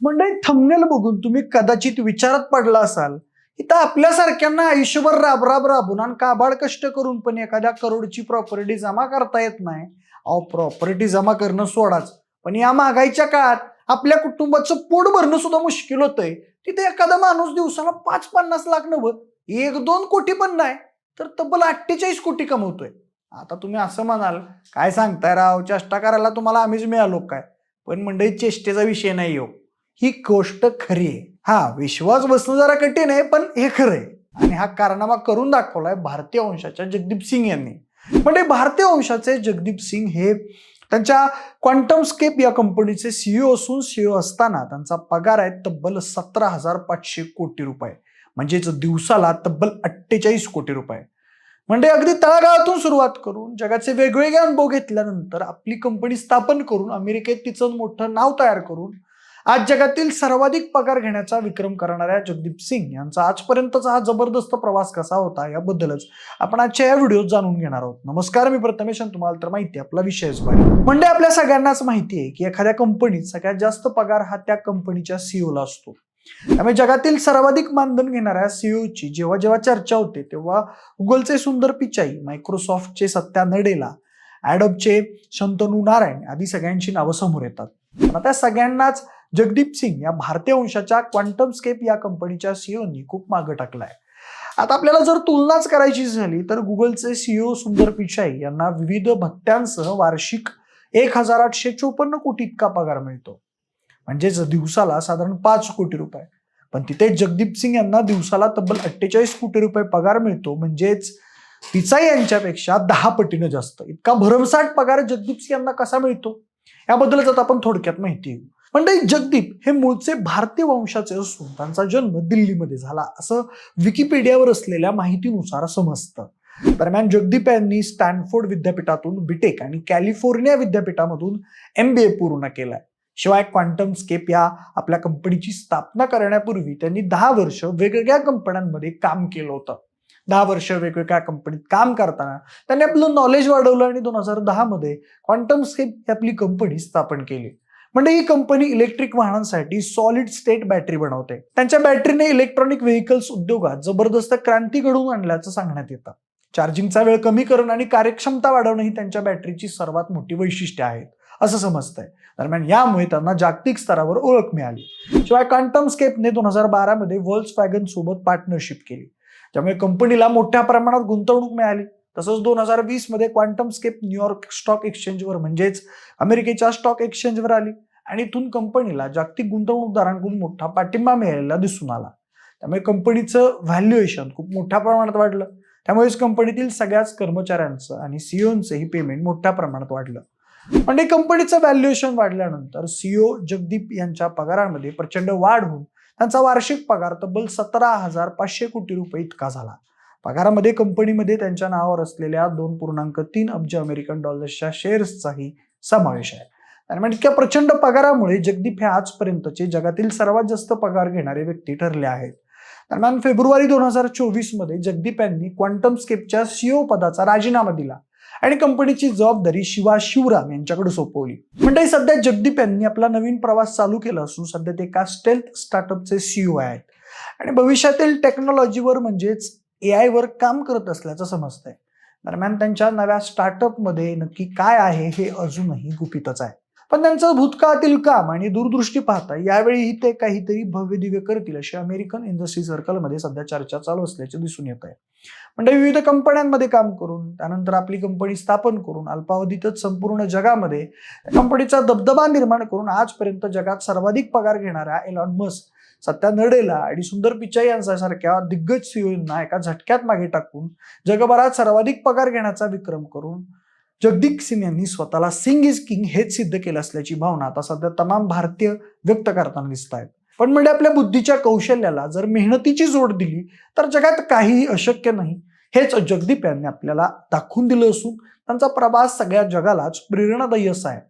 म्हणजे थंबनेल बघून तुम्ही कदाचित विचारात पडला असाल इथं आपल्यासारख्यांना आयुष्यभर राब राब राबून आणि काबाड कष्ट करून पण एखाद्या करोडची प्रॉपर्टी जमा करता येत नाही. अहो प्रॉपर्टी जमा करणं सोडाच. पण या महागाईच्या काळात आपल्या कुटुंबाचं पोट भरणं सुद्धा मुश्किल होतंय. तिथे एखादा माणूस दिवसाला पाच पन्नास लाख नव्वद एक दोन कोटी पण नाही तर तब्बल अठ्ठेचाळीस कोटी कमवतोय. आता तुम्ही असं म्हणाल काय सांगताय राव चेष्टा करायला तुम्हाला आम्हीच मिळालो काय? पण मंडळी चेष्टेचा विषय नाही हो. ही गोष्ट खरी आहे. हा विश्वास बसणं जरा कठीण आहे पण हे खरं आहे. आणि हा कारनामा करून दाखवलाय भारतीय वंशाच्या जगदीप सिंग यांनी. म्हणजे भारतीय वंशाचे जगदीप सिंग हे त्यांच्या क्वांटम स्केप या कंपनीचे सीईओ असून सीईओ असताना त्यांचा पगार आहे तब्बल सतरा हजार पाचशे कोटी रुपये. म्हणजेच दिवसाला तब्बल अठ्ठेचाळीस कोटी रुपये. म्हणजे अगदी तळागाळातून सुरुवात करून जगाचे वेगवेगळे अनुभव घेतल्यानंतर आपली कंपनी स्थापन करून अमेरिकेत तिचं मोठं नाव तयार करून आज जगातील सर्वाधिक पगार घेण्याचा विक्रम करणाऱ्या जगदीप सिंग यांचा आजपर्यंतचा हा जबरदस्त प्रवास कसा होता याबद्दलच आपण आजच्या या व्हिडिओत जाणून घेणार आहोत. नमस्कार मी प्रथमेश आणि तुम्हाला तर माहिती आहे आपला विषयच बाहेर म्हणजे आपल्या सगळ्यांनाच माहिती आहे की एखाद्या कंपनीत सगळ्यात जास्त पगार हा त्या कंपनीच्या सीईओला असतो. त्यामुळे जगातील सर्वाधिक मानधन घेणाऱ्या सीईओची जेव्हा जेव्हा चर्चा होते तेव्हा गुगलचे सुंदर पिचाई मायक्रोसॉफ्टचे सत्या नडेला ॲडोबचे शंतनू नारायण आदी सगळ्यांची नावं समोर येतात. पण आता सगळ्यांनाच जगदीप सिंग या भारतीय वंशाच्या क्वांटम स्केप या कंपनीच्या सीईओनी खूप मागं टाकलाय. आता आपल्याला जर तुलनाच करायची झाली तर गुगलचे सीईओ सुंदर पिचाई यांना विविध भत्त्यांसह वार्षिक एक हजार आठशे चोपन्न कोटी इतका पगार मिळतो. म्हणजेच दिवसाला साधारण पाच कोटी रुपये. पण तिथे जगदीप सिंग यांना दिवसाला तब्बल अठ्ठेचाळीस कोटी रुपये पगार मिळतो म्हणजेच पिचाई यांच्यापेक्षा दहा पटीनं जास्त. इतका भरमसाठ पगार जगदीप सिंग यांना कसा मिळतो? याबद्दलच आता आपण थोडक्यात माहिती घेऊ. म्हणजे जगदीप हे मूळचे भारतीय वंशाचे असून त्यांचा जन्म दिल्लीमध्ये झाला असं विकिपीडियावर असलेल्या माहितीनुसार समजतं दरम्यान जगदीप यांनी स्टॅनफोर्ड विद्यापीठातून बीटेक आणि कॅलिफोर्निया विद्यापीठामधून एम बी ए पूर्ण केलाय. शिवाय क्वांटम स्केप या आपल्या कंपनीची स्थापना करण्यापूर्वी त्यांनी दहा वर्ष वेगवेगळ्या कंपन्यांमध्ये काम केलं होतं. दहा वर्ष वेगवेगळ्या कंपनीत काम करताना त्यांनी आपलं नॉलेज वाढवलं आणि दोन हजार दहामध्ये क्वांटमस्केप क्वांटम स्केप ही आपली कंपनी स्थापन केली. म्हणजे ही कंपनी इलेक्ट्रिक वाहनांसाठी सॉलिड स्टेट बॅटरी बनवते. त्यांच्या बॅटरीने इलेक्ट्रॉनिक व्हेकल्स उद्योगात जबरदस्त क्रांती घडवून आणल्याचं सांगण्यात येतं. चार्जिंगचा वेळ कमी करणं आणि कार्यक्षमता वाढवणं ही त्यांच्या बॅटरीची सर्वात मोठी वैशिष्ट्ये आहेत असं समजतंय. दरम्यान यामुळे त्यांना जागतिक स्तरावर ओळख मिळाली. शिवाय क्वांटम स्केपने दोन हजार बारामध्ये वर्ल्ड वॅगन सोबत पार्टनरशिप केली. त्यामुळे कंपनीला मोठ्या प्रमाणात गुंतवणूक मिळाली. तसंच दोन हजार वीसमध्ये क्वांटम स्केप न्यूयॉर्क स्टॉक एक्सचेंजवर म्हणजेच अमेरिकेच्या स्टॉक एक्सचेंजवर आली. आणि इथून कंपनीला जागतिक गुंतवणूकदारांकडून मोठा पाठिंबा मिळालेला दिसून आला. त्यामुळे कंपनीचं व्हॅल्युएशन खूप मोठ्या प्रमाणात वाढलं. त्यामुळेच कंपनीतील सगळ्याच कर्मचाऱ्यांचं आणि सीओचं पेमेंट मोठ्या प्रमाणात वाढलं. म्हणजे कंपनीचं व्हॅल्युएशन वाढल्यानंतर सीओ जगदीप यांच्या पगारामध्ये प्रचंड वाढ होऊन त्यांचा वार्षिक पगार तब्बल सतरा हजार पाचशे कोटी रुपये इतका झाला. पगारामध्ये कंपनीमध्ये त्यांच्या नावावर असलेल्या दोन पूर्णांक तीन अब्ज अमेरिकन डॉलर्सच्या शेअर्सचाही समावेश आहे. दरम्यान इतक्या प्रचंड पगारामुळे जगदीप हे आजपर्यंतचे जगातील सर्वात जास्त पगार घेणारे व्यक्ती ठरले आहेत. दरम्यान फेब्रुवारी दोन हजार चोवीसमध्ये जगदीप यांनी क्वांटम स्केपच्या सीओ पदाचा राजीनामा दिला आणि कंपनीची जबाबदारी शिवा शिवराम यांच्याकडे सोपवली. म्हणजे सध्या जगदीप यांनी आपला नवीन प्रवास चालू केला असून सध्या ते एका स्टेल्थ स्टार्टअपचे सीईओ आहेत. आणि भविष्यातील टेक्नॉलॉजीवर म्हणजेच ए आयवर काम करत असल्याचं समजतंय. दरम्यान त्यांच्या नव्या स्टार्टअपमध्ये नक्की काय आहे हे अजूनही गुपितच आहे. पण त्यांचं भूतकाळातील काम आणि दूरदृष्टी पाहता यावेळीही ते काहीतरी भव्य दिव्य करतील अशी अमेरिकन इंडस्ट्री सर्कलमध्ये सध्या चर्चा चालू असल्याचे दिसून येत आहे. म्हणजे विविध कंपन्यांमध्ये काम करून त्यानंतर आपली कंपनी स्थापन करून अल्पावधीतच संपूर्ण जगामध्ये कंपनीचा दबदबा निर्माण करून आजपर्यंत जगात सर्वाधिक पगार घेणाऱ्या एलॉन मस्क सत्या नडेला आणि सुंदर पिचाई यांच्यासारख्या दिग्गज सीओना एका झटक्यात मागे टाकून जगभरात सर्वाधिक पगार घेण्याचा विक्रम करून जगदीप सिंग यांनी स्वतःला सिंग इज किंग हेच सिद्ध केलं असल्याची भावना आता सध्या तमाम भारतीय व्यक्त करताना दिसत आहेत पण म्हणजे आपल्या बुद्धीच्या कौशल्याला जर मेहनतीची जोड दिली तर जगात काहीही अशक्य नाही. हेच जगदीप यांनी आपल्याला दाखवून दिलं असून त्यांचा प्रवास सगळ्या जगालाच प्रेरणादायी असा आहे.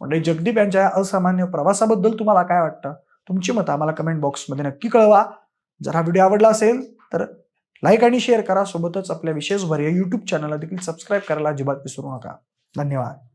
म्हणजे जगदीप यांच्या या असामान्य प्रवासाबद्दल तुम्हाला काय वाटतं? तुमची मतं आम्हाला कमेंट बॉक्समध्ये नक्की कळवा. जर हा व्हिडिओ आवडला असेल तर लाईक आणि शेअर करा. सोबतच आपल्या विशेष भर या युट्यूब चॅनलला देखील सबस्क्राईब करायला अजिबात विसरू नका. धन्यवाद.